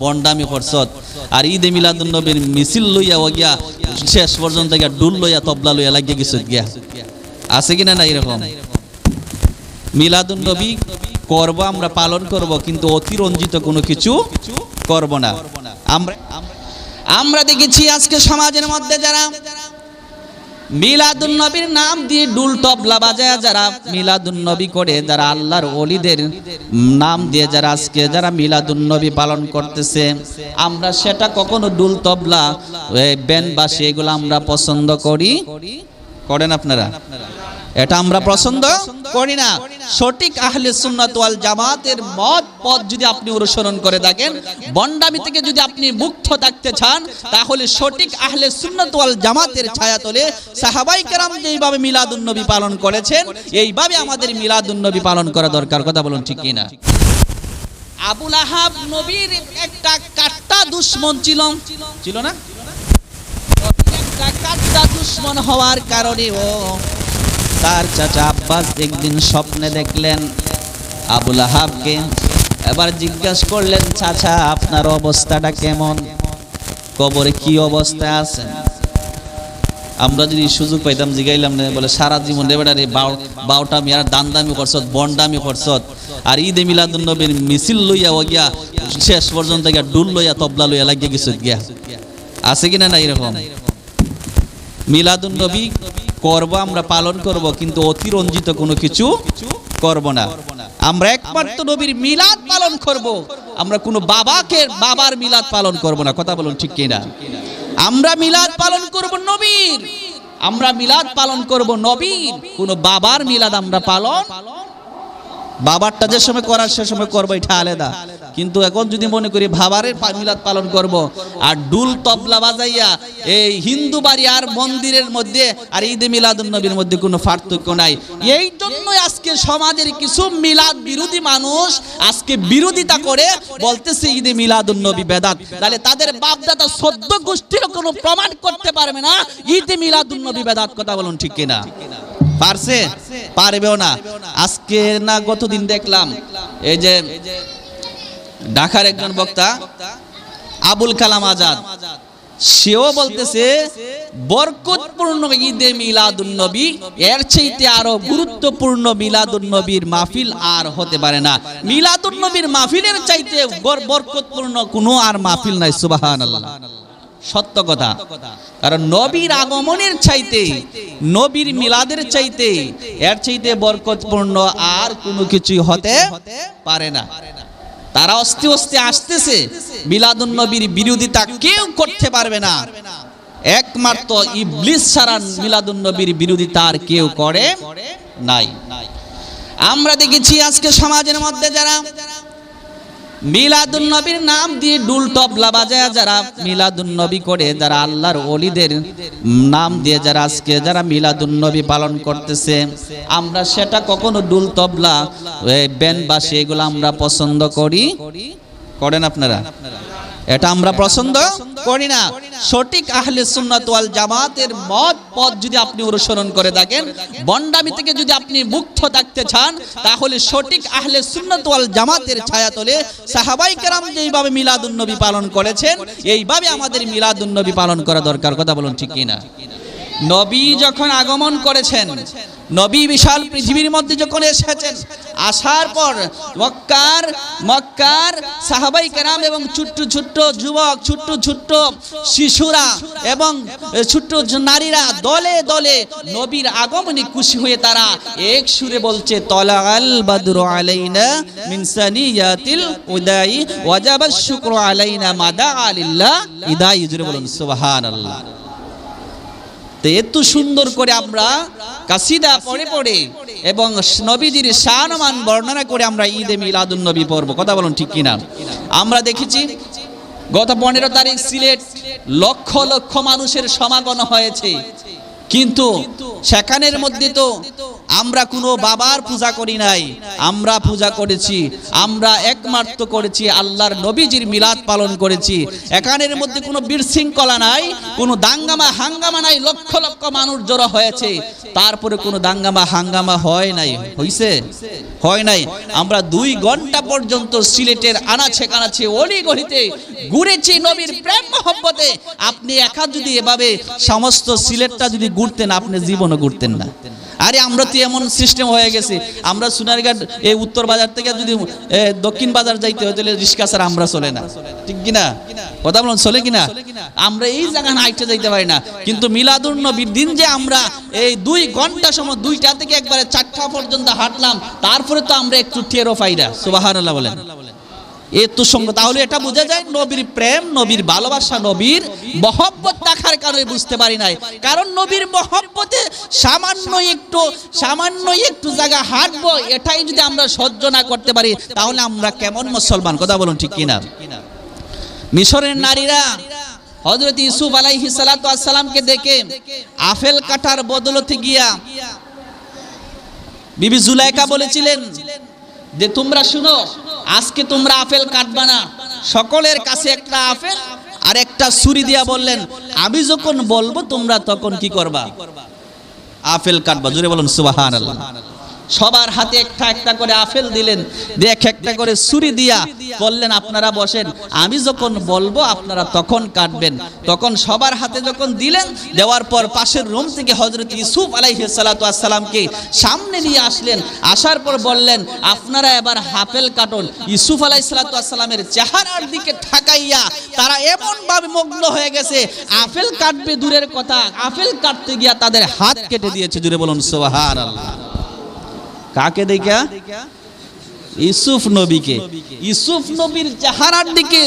বন্ডামি করছত। আর ঈদে মিলাদুন নবীর মিছিল লইয়া ও গিয়া শেষ পর্যন্ত গিয়া ডুল লইয়া তবলা লইয়া লাগিয়ে গেছে গিয়া। আছে কিনা না এরকম? মিলাদুন নবী করব, আমরা পালন করব, কিন্তু অতিরঞ্জিত কোনো কিছু করব না। আমরা আমরা দেখেছি আজকে সমাজের মধ্যে যারা মিলাদুন নবীর নাম দিয়ে ডুল তবলা বাজায় যারা মিলাদুন নবী করে, যারা আল্লাহর অলিদের নাম দিয়ে যারা আজকে যারা মিলাদুন নবী পালন করতেছে, আমরা সেটা কখনো ডুল তবলা ব্যান বাসি এগুলো আমরা পছন্দ করি? করেন আপনারা? এটা আমরা পছন্দ করি না। সঠিক আহলে সুন্নাত ওয়াল জামাতের মত পথ যদি আপনি অনুসরণ করে থাকেন বন্ডামি থেকে যদি আপনি মুক্ত থাকতে চান তাহলে সঠিক আহলে সুন্নাত ওয়াল জামাতের ছায়াতলে সাহাবাই কেরাম যেইভাবে মিলাদুন নবী পালন করেছেন এইভাবে আমাদের মিলাদুন নবী পালন করা দরকার। কথা বলুন ঠিক কিনা আবুল আহাব নবীর একটা কাট্টা দুশ্মন ছিল। ছিল না? একটা কাট্টা দুশ্মন হওয়ার কারণে ও তার চাচা আব্বাস একদিন স্বপ্নে দেখলেন আবুল আহাবকে। এবার জিজ্ঞাসা করলেন, চাচা, আপনার অবস্থাটা কেমন? কবরে কি অবস্থায় আছেন? আমরা যদি সুযোগ পাইতাম, জিগাইলাম না। বলে, সারা জীবন রে বেটা রে, বাউ, বাউটা দান দামি করছত বন্ডামি করছত আর ঈদে মিলাদুন নবীর মিছিল লইয়া ও গিয়া, শেষ পর্যন্ত গিয়া ডুল লইয়া, তবলা লইয়া লাগিয়ে গেছে গিয়া। আছে কিনা না এরকম? মিলাদুন নবী করব আমরা পালন করব কিন্তু অতিরঞ্জিত কোনো কিছু করব না। আমরা একমাত্র নবীর মিলাদ পালন করব। আমরা কোনো বাবাকে বাবার মিলাদ পালন করব না। কথা বলুন ঠিক কিনা? আমরা মিলাদ পালন করব নবীর। আমরা মিলাদ পালন করব নবীর। কোনো বাবার মিলাদ আমরা পালন বাবারটা যে সময় করার সে সময় করব এটা আলাদা। কিন্তু এখন যদি মনে করি ভাবারের মিলাদ পালন করব, আর ডুল তবলা বাজাইয়া এই হিন্দু বাড়ি আর মন্দিরের মধ্যে আর ঈদে মিলাদুন নবীর মধ্যে কোনো পার্থক্য নাই। এই জন্যই আজকে সমাজের কিছু মিলাদ বিরোধী মানুষ আজকে বিরোধিতা করে বলতেছে ঈদে মিলাদুন নবী বেদাত। তাহলে তাদের বাপদাদা সদ্য গোষ্ঠীর কোনো প্রমাণ করতে পারবে না ঈদে মিলাদুন নবী বেদাত কথা বলুন ঠিক কিনা? পারছে? পারবেও না। আজকে না গতদিন দেখলাম, এই যে ঢাকার একজন বক্তা, আবুল কালাম আজাদ। সেও বলতেছে, বরকতপূর্ণ ঈদে মিলাদুন নবী এর চাইতে আরও গুরুত্বপূর্ণ মিলাদুন নবীর মাহফিল আর হতে পারে না। মিলাদুন নবীর মাহফিলের চাইতে বর- বরকতপূর্ণ কোনো আর মাহফিল নাই, সুবহানাল্লাহ। সত্য কথা। কারণ নবীর আগমনের চাইতে, নবীর মিলাদের চাইতে, এর চাইতে বরকতপূর্ণ আর কোনো কিছুই হতে পারে না। তারা অস্তে অস্তে আসতেছে। মিলাদুন নবীর বিরোধিতা কেউ করতে পারবে না। একমাত্র ইবলিস ছাড়া মিলাদুন নবীর বিরোধিতা আর কেউ করে নাই। আমরা দেখেছি আজকে সমাজের মধ্যে যারা মিলাদুন নবীর নাম দিয়ে ডুল তবলা বাজায় যারা মিলাদুল নবী করে যারা আল্লাহর অলিদের নাম দিয়ে যারা আজকে যারা মিলাদুল নবী পালন করতেছে, আমরা সেটা কখনো ডুল তবলা ব্যান্ড বাসি এগুলো আমরা পছন্দ করি? করেন আপনারা? এটা আমরা পছন্দ করি না। সঠিক আহলে সুন্নাত ওয়াল জামাতের মত পথ যদি আপনি অনুসরণ করে থাকেন বন্ডামি থেকে যদি আপনি মুক্ত থাকতে চান তাহলে সঠিক আহলে সুন্নাত ওয়াল জামাতের ছায়াতলে সাহাবাই কেরাম যেইভাবে মিলাদুন নবী পালন করেছেন এইভাবে আমাদের মিলাদুন নবী পালন করা দরকার। কথা বলুন ঠিক কিনা? নবী যখন আগমন করেছেন, নবী বিশাল পৃথিবীর মধ্যে যখন এসেছেন, আসার পর মক্কার মক্কার সাহাবাই কেরাম এবং ছোট্ট ছোট্ট যুবক, ছোট্ট ছোট্ট শিশুরা এবং ছোট্ট নারীরা দলে দলে নবীর আগমনে খুশি হয়ে তারা এক সুরে বলছে তলাল বাদর আলাইনা মিন সানিয়াতিল উদাই ওয়াজাবাশ শুকরু আলাইনা মাদা আলিল্লাহ ইদাই। জুড়ে বলুন, সুবহানাল্লাহ। তো এত সুন্দর করে আমরা কাসিদা পড়ে পড়ে এবং নবীজির শানমান বর্ণনা করে আমরা ঈদে মিলাদুন নবী পড়ব। কথা বলুন ঠিক কিনা? আমরা দেখেছি গত পনেরো তারিখ সিলেট লক্ষ লক্ষ মানুষের সমাগম হয়েছে। কিন্তু সেখানের মধ্যে তো আমরা কোনো বাবার পূজা করি নাই। আমরা পূজা করেছি। আমরা একমাত্র করেছি আল্লাহর নবীজির মিলাদ পালন করেছি। এখানের মধ্যে কোনো বিশৃঙ্খলা নাই, কোনো দাঙ্গামা হাঙ্গামা নাই, লক্ষ লক্ষ মানুষ জড়ো হয়েছে। তারপরে কোনো দাঙ্গামা হাঙ্গামা হয় নাই। হইছে? হয় নাই। আমরা দুই ঘণ্টা পর্যন্ত সিলেটের আনাছে কানাছে অলি গলিতে ঘুরেছি নবীর প্রেম মহব্বতে। আপনি একা যদি এভাবে সমস্ত সিলেটটা যদি ঘুরতেন, আপনি জীবনও ঘুরতেন না। আরে আমরা তো এমন সিস্টেম হয়ে গেছে। আমরা সোনারঘাট, এই উত্তর বাজার থেকে যদি দক্ষিণ বাজার যাইতে হয়, তাহলে রিক্সা ছাড়া আমরা চলে না। ঠিক কিনা কথা বলুন, চলে কিনা আমরা এই জায়গা হাইটে যাইতে পারি না। কিন্তু মিলাদুর নবীর দিন যে আমরা এই দুই ঘণ্টা সময়, দুইটা থেকে একবারে চারটা পর্যন্ত হাঁটলাম, তারপরে তো আমরা একটু টেরো পাইরা সুবাহান আল্লাহ বলেন। এতো সঙ্গ, তাহলে এটা বোঝা যায় নবীর প্রেম, নবীর ভালোবাসা, নবীর মহব্বত দেখার কারণে বুঝতে পারি নাই। কারণ নবীর মহব্বতে সামান্য একটু সামান্য একটু জায়গা হাঁটবো, এটাই যদি আমরা সহ্য না করতে পারি, তাহলে আমরা কেমন মুসলমান? কথা বলুন ঠিক কিনা? মিশরের নারীরা হজরত ইউসুফ আলাইহি সালামকে দেখে আফেল কাটার বদলতে গিয়া বিবি জুলাইকা বলেছিলেন যে তোমরা শুনো, আজকে তোমরা আপেল কাটবা না। সকলের কাছে একটা আপেল আর একটা ছুরি দিয়া বললেন, আমি যখন বলব তোমরা তখন কি করবা? আপেল কাটবা। জুড়ে বলুন সুবাহান আল্লাহ সবার হাতে একটা একটা করে আপেল দিলেন এক একটা করে ছুরি দিয়া বললেন, আপনারা বসেন, আমি যখন বলব, আপনারা তখন কাটবেন। তখন সবার হাতে যখন দিলেন, দেওয়ার পর পাশের রুম থেকে হজরত ইউসুফ আলাইসালামকে সামনে নিয়ে আসলেন। আসার পর বললেন, আপনারা এবার হাফেল কাটুন। ইউসুফ আলাইসালামের চেহারার দিকে ঠাকাইয়া তারা এমন ভাবে মগ্ন হয়ে গেছে, আপেল কাটবে দূরের কথা, আপেল কাটতে গিয়া তাদের হাত কেটে দিয়েছে। জুড়ে বলুন সোহার আল্লাহ কাকে দেখা ইসুফ নবীকে। ইসুফ নবীর চেহারার দিকে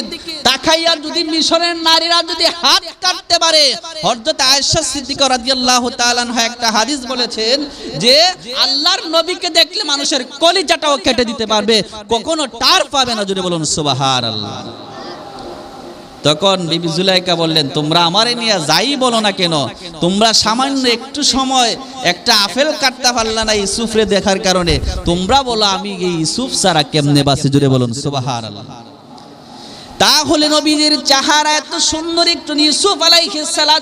তাকাইয়া যদি মিশরের নারীরা যদি হাত কাটতে পারে, হযরত আয়েশা সিদ্দিকা রাদিয়াল্লাহু তাআলা একটা হাদিস বলেছেন যে আল্লাহর নবীকে দেখলে মানুষের কলিজাটাও কেটে দিতে পারবে, কখনো টার পাবে না, যদি বলুন সুবহানাল্লাহ। তখন বিবি জুলাইকা বললেন, তোমরা আমারে নিয়ে যাই বলো না কেন? তোমরা সামান্য একটু সময় একটা আফেল কাটতে পারল না ইসুফরে দেখার কারণে। তোমরা বলো আমি এই ইসুফ সারা কেমনে বাসে জুড়ে বলুন সুবাহার তাহলে নবীদের চেহারা এত সুন্দর, একটু ইউসুফ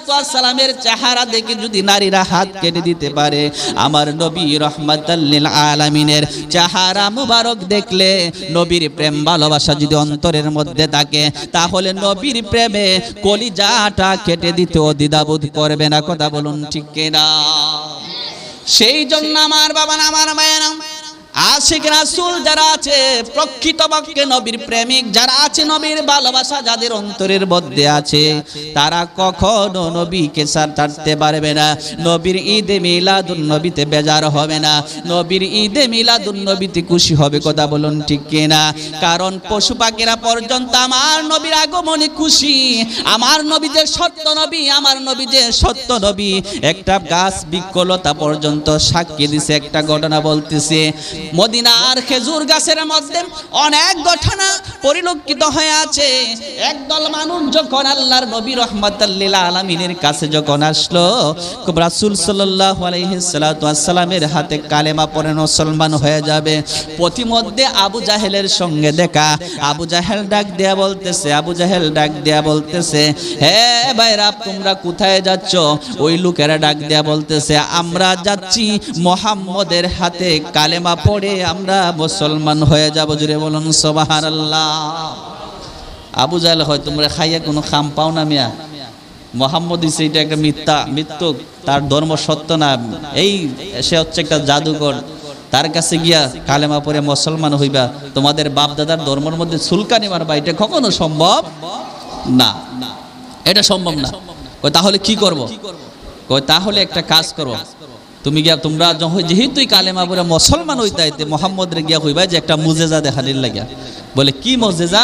ওয়াস সালামের চেহারা দেখে যদি নারীরা হাত কেটে দিতে পারে, আমার নবী লিল আলামিনের চেহারা মুবারক দেখলে নবীর প্রেম ভালোবাসা যদি অন্তরের মধ্যে থাকে, তাহলে নবীর প্রেমে কলিজাটা কেটে দিতেও দ্বিধাবোধ করবে না, কথা বলুন ঠিক কিনা? সেই জন্য আমার বাবা না, আমার মায়েরা আশিক রাসূল যারা আছে প্রকৃতপক্ষে নবীর প্রেমিক যারা আছে, নবীর ভালোবাসা যাদের অন্তরের মধ্যে আছে, তারা কখনো নবীকে সার ছাড়তে পারবে না। নবীর ঈদে মিলাদুন নবীতে বেজার হবে না। নবীর ঈদে মিলাদুন নবীতে খুশি হবে কথা বলুন ঠিক কিনা? কারণ পশু পাখিরা পর্যন্ত আমার নবীর আগমনে খুশি। আমার নবী যে সত্য নবী, আমার নবী যে সত্য নবী। একটা গাছ বিকলতা পর্যন্ত সাক্ষী দিছে, একটা ঘটনা বলতেছে। মদিনার খেজুর গাছের মধ্যে অনেক ঘটনা পরিলক্ষিত হয়ে আছে। একদল মানুষ যখন আল্লাহর নবী রহমতাল্লিল আলমিনের কাছে যখন আসলো রাসুল সাল্লাহ আলহিসাল্লামের হাতে কালেমা পরে মুসলমান হয়ে যাবে। প্রতিমধ্যে আবু জাহেলের সঙ্গে দেখা। আবু জাহেল ডাক দেয়া বলতেছে, আবু জাহেল ডাক দেয়া বলতেছে, হে ভাইরা, তোমরা কোথায় যাচ্ছ? ওই লোকেরা ডাক দেয়া বলতেছে, আমরা যাচ্ছি মোহাম্মদের হাতে কালেমা পড়ে আমরা মুসলমান হয়ে যাব, জুড়ে বলুন সোবাহার আল্লাহ আবু জাহেল হয়, তোমরা খাইয়া কোনো খাম পাও না মিয়া? মোহাম্মদ ইসে এটা একটা মিথ্যা মৃত্যু তার ধর্ম সত্য না। এই সে হচ্ছে একটা জাদুঘর তার কাছে গিয়া কালেমা পরে মুসলমান হইবা, তোমাদের বাপ দাদার ধর্মের মধ্যে সুলকানি মারবা, এটা কখনো সম্ভব না। এটা সম্ভব না। তাহলে কি করব? কই তাহলে একটা কাজ করো তুমি গিয়া তোমরা যেহেতু কালেমা পরে মুসলমান হইতাইতে মোহাম্মদের গিয়া হইবা যে একটা মুজেজা দেখানির লাগিয়া। বলে, কি মুজেজা?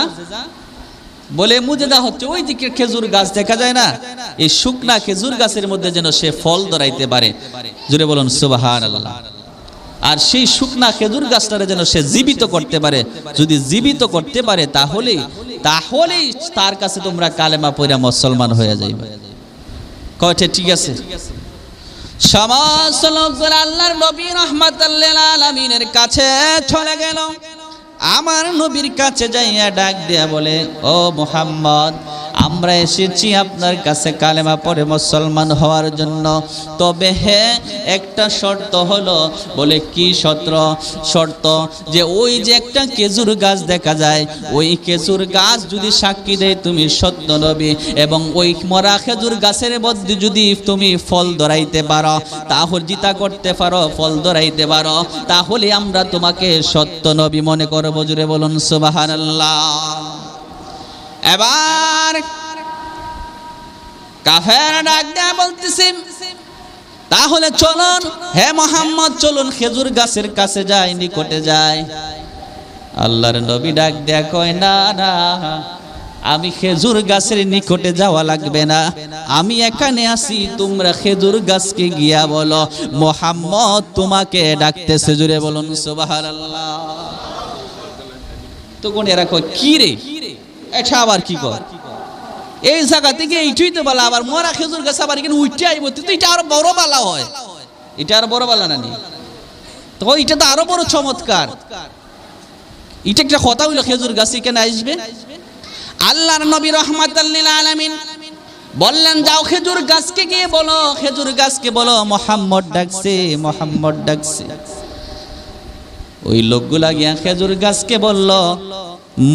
বলে মুজেদা হচ্ছে ওই দিকে খেজুর গাছ দেখা যায় না? এই শুকনা খেজুর গাছের মধ্যে যেন সে ফল ধরাইতে পারে। জুড়ে বলুন সুবাহান আল্লাহ আর সেই শুকনা খেজুর গাছটারে যেন সে জীবিত করতে পারে। যদি জীবিত করতে পারে তাহলেই তাহলেই তার কাছে তোমরা কালেমা পইরা মুসলমান হয়ে যাইবে। কয়টা ঠিক আছে? সমস্ত লোকজন আল্লাহর নবী রহমাতাল্লিল আলামিনের কাছে চলে গেল। আমার নবীর কাছে যাইয়া ডাক দিয়া বলে, ও মোহাম্মদ আমরা এসেছি আপনার কাছে কালেমা পরে মুসলমান হওয়ার জন্য। তবে হ্যাঁ একটা শর্ত হলো, বলে কি শর্ত? শর্ত যে ওই যে একটা খেজুর গাছ দেখা যায়, ওই খেজুর গাছ যদি সাক্ষী দেয় তুমি সত্য নবী, এবং ওই মরা খেজুর গাছের মধ্যে যদি তুমি ফল ধরাইতে পারো তাহলে জিতা করতে পারো, ফল ধরাইতে পারো, তাহলে আমরা তোমাকে সত্য নবী মনে করব। জুড়ে বলুন, সুবহানাল্লাহ। এবার কাফের ডাক দেয়া বলতেছেন তাহলে চলুন, হে মোহাম্মদ, চলুন খেজুর গাছের কাছে যাই, নিকটে যায় আল্লাহর নবী ডাক দেয়া কয়, না না, আমি খেজুর গাছের নিকটে যাওয়া লাগবে না। আমি এখানে আছি, তোমরা খেজুর গাছকে গিয়া বলো। মোহাম্মদ তোমাকে ডাকতেছে জুড়ে বলুন, সুবহানাল্লাহ। তখন এরা কয়, কি রে? এটা আবার কি কর এই জায়গা থেকে এইটুই তো বলা আবার মরা খেজুর গাছ আবার এখানে উঠতে আইব, তো এটা আরও বড় বালা হয়। এটা আরও বড় বালা নানি তো এটা তো আরও বড় চমৎকার। এটা একটা কথা হইল, খেজুর গাছ এখানে আসবে। আল্লাহর নবী রহমাতাল্লিল আলামিন বললেন, যাও খেজুর গাছকে গিয়ে বলো, খেজুর গাছকে বলো, মোহাম্মদ ডাকছে মোহাম্মদ ডাকছে। ওই লোকগুলা গিয়া খেজুর গাছকে বলল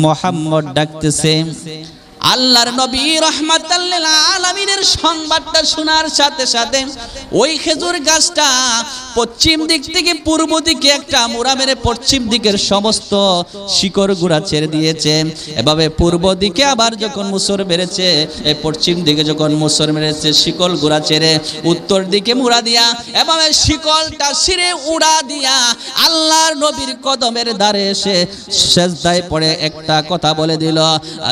মোহাম্মদ ডাকতেছে আল্লাহর নবী রহমাতাল্লিল আলামিনের সংবাদটা শোনার সাথে সাথে ওই খেজুর গাছটা পশ্চিম দিক থেকে পূর্ব দিকে একটা মোড়া মেরে পশ্চিম দিকের সমস্ত শিকড় গুড়া ছেড়ে দিয়েছে। এভাবে পূর্ব দিকে আবার যখন মুসর বেড়েছে এই পশ্চিম দিকে যখন মুসর মেরেছে, শিকল গুড়া ছেড়ে উত্তর দিকে মুড়া দিয়া, এভাবে শিকলটা ছিঁড়ে উড়া দিয়া আল্লাহর নবীর কদমের দ্বারে এসে শেষদায় পড়ে একটা কথা বলে দিল,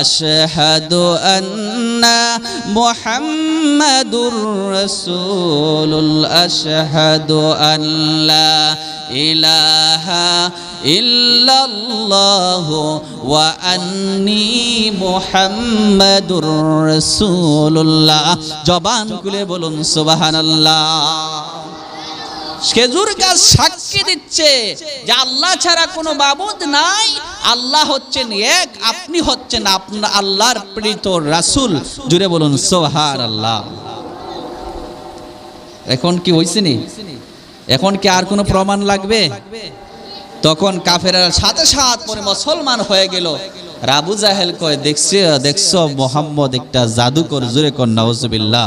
আশহাদু আন্না মুহাম্মাদুর রাসূলুল আশহাদু আল্লা ইলাহা ইল্লাল্লাহ ওয়া আন্নি মুহাম্মাদুর রাসূলুল্লাহ জবান খুলে বলুন, সুবহানাল্লাহ। খেজুর গাছ সাক্ষী দিচ্ছে যে আল্লাহ ছাড়া কোনো বাবুদ নাই। আল্লাহ হচ্ছেন এক, আপনি হচ্ছেন আপনার আল্লাহর প্রেরিত রাসূল। জুড়ে বলুন সোহার আল্লাহ এখন কি এখন কি আর কোনো প্রমাণ লাগবে? তখন কাফেরা সাথে সাথ পরে মুসলমান হয়ে গেল। রাবু জাহেল কয়, দেখছে, দেখছ মোহাম্মদ একটা জাদুকর জুরে কর, নাউজুবিল্লাহ।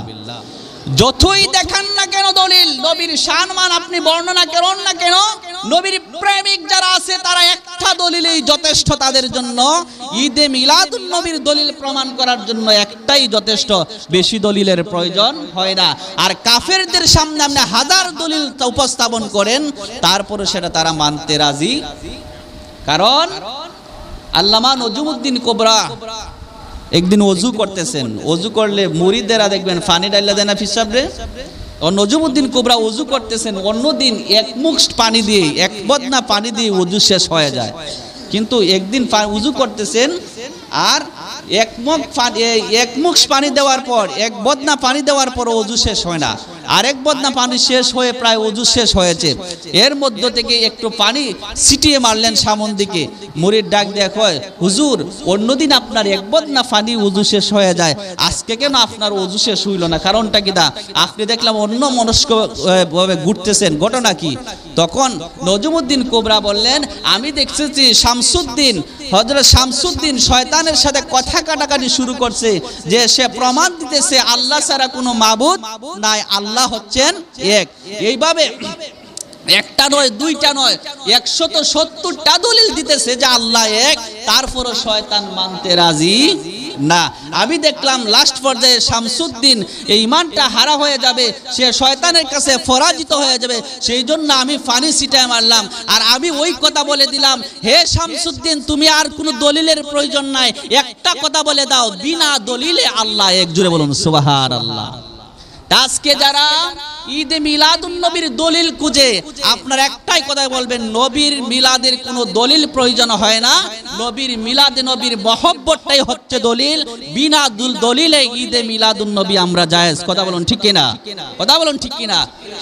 যতই দেখান না দলিল, নবীর সম্মান আপনি বর্ণনা করেন না কেন? নবীর প্রেমিক যারা আছে, তারা একটা দলিলেই যথেষ্ট তাদের জন্য। ঈদে মিলাদুন নবীর দলিল প্রমাণ করার জন্য একটাই যথেষ্ট। বেশি দলিলের প্রয়োজন হয় না। আর কাফেরদের সামনে আপনি হাজার দলিল উপস্থাপন করেন, তারপরে সেটা তারা মানতে রাজি। কারণ আল্লামা নজুমুদ্দিন কোবরা একদিন অজু করতেছেন। অজু করলে মুরিদেরা দেখবেন, ফানি ডাইলা দেয় না ফিসাবরে নজুমুদ্দিন কোবরা উজু করতেছেন, অন্যদিন এক মুখ পানি দিয়ে এক বদনা পানি দিয়ে উজু শেষ হয়ে যায়। কিন্তু একদিন উজু করতেছেন আর এক মুখ এক মুখ পানি দেওয়ার পর, এক বদনা পানি দেওয়ার পর অজু শেষ হয় না। আরেক বদনা পানি শেষ হয়ে প্রায় অজু শেষ হয়েছে। এর মধ্য থেকে একটু পানি ছিটিয়ে মারলেন সামন দিকে। মুড়ির ডাক দেখ হয় হুজুর, অন্যদিন আপনার এক বদনা পানি অজু শেষ হয়ে যায়। আজকে কেন আপনার অজু শেষ হইল না? কারণটা কি দা? আপনি দেখলাম অন্য মনস্ক ঘুরতেছেন। ঘটনা কি? তখন নজমুদ্দিন কোবরা বললেন, আমি দেখতেছি শামসুদ্দিন হজরত শামসুদ্দিন শয়তানের সাথে কথা কাটাকাটি শুরু করছে, যে সে প্রমাণ দিতেছে আল্লাহ ছাড়া কোনো মাবুদ নাই, আল্লাহ হচ্ছেন এক। এইভাবে একটা নয়, দুইটা নয়, একশত সত্তরটা দলিল দিতেছে যে আল্লাহ এক, তারপরও শয়তান মানতে রাজি না। আমি দেখলাম লাস্ট পর্যায়ে শামসুদ্দিন, এই ইমানটা হারা হয়ে যাবে, সে শয়তানের কাছে পরাজিত হয়ে যাবে, সেই জন্য আমি ফানি ছিটায় মারলাম। আর আমি ওই কথা বলে দিলাম, হে শামসুদ্দিন, তুমি আর কোনো দলিলের প্রয়োজন নাই। একটা কথা বলে দাও, বিনা দলিলে আল্লাহ, এক জুড়ে বলুন সুবাহার আল্লাহ আজকে যারা ঈদে মিলাদুন নবীর দলিল খুঁজে আপনার একটাই কথা বলবেন, নবীর মিলাদের কোনো দলিল প্রয়োজন হয় না। নবীর মিলাদে নবীর মহব্বতটাই হচ্ছে দলিল। বিনা দলিলে ঈদে মিলাদুন নবী আমরা জায়েজ। কথা বলুন ঠিক কিনা? কথা বলুন ঠিক কিনা?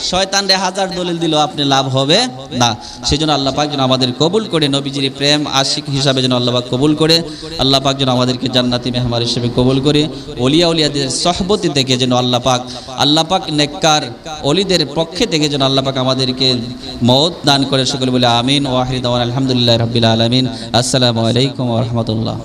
শয়তান রে হাজার দলিল দিলেও আপনি লাভ হবে না। সেজন্য আল্লাহ পাক যেন আমাদের কবুল করে, নবীজির প্রেম আশিক হিসাবে যেন আল্লাহ পাক কবুল করে, আল্লাহ পাক যেন আমাদেরকে জান্নাতি মেহমান হিসেবে কবুল করে ওলিয়া উলিয়াদের সহবতি থেকে যেন আল্লাহ পাক আল্লাহ পাক নেককার অলিদের পক্ষে থেকে যেন আল্লাপাক আমাদেরকে মত দান করে সকলে বলে আমিন ওয়াহিদ আলহামদুলিল্লাহ রবিল আলমিন। আসসালামু আলাইকুম রহমতুল্লাহ।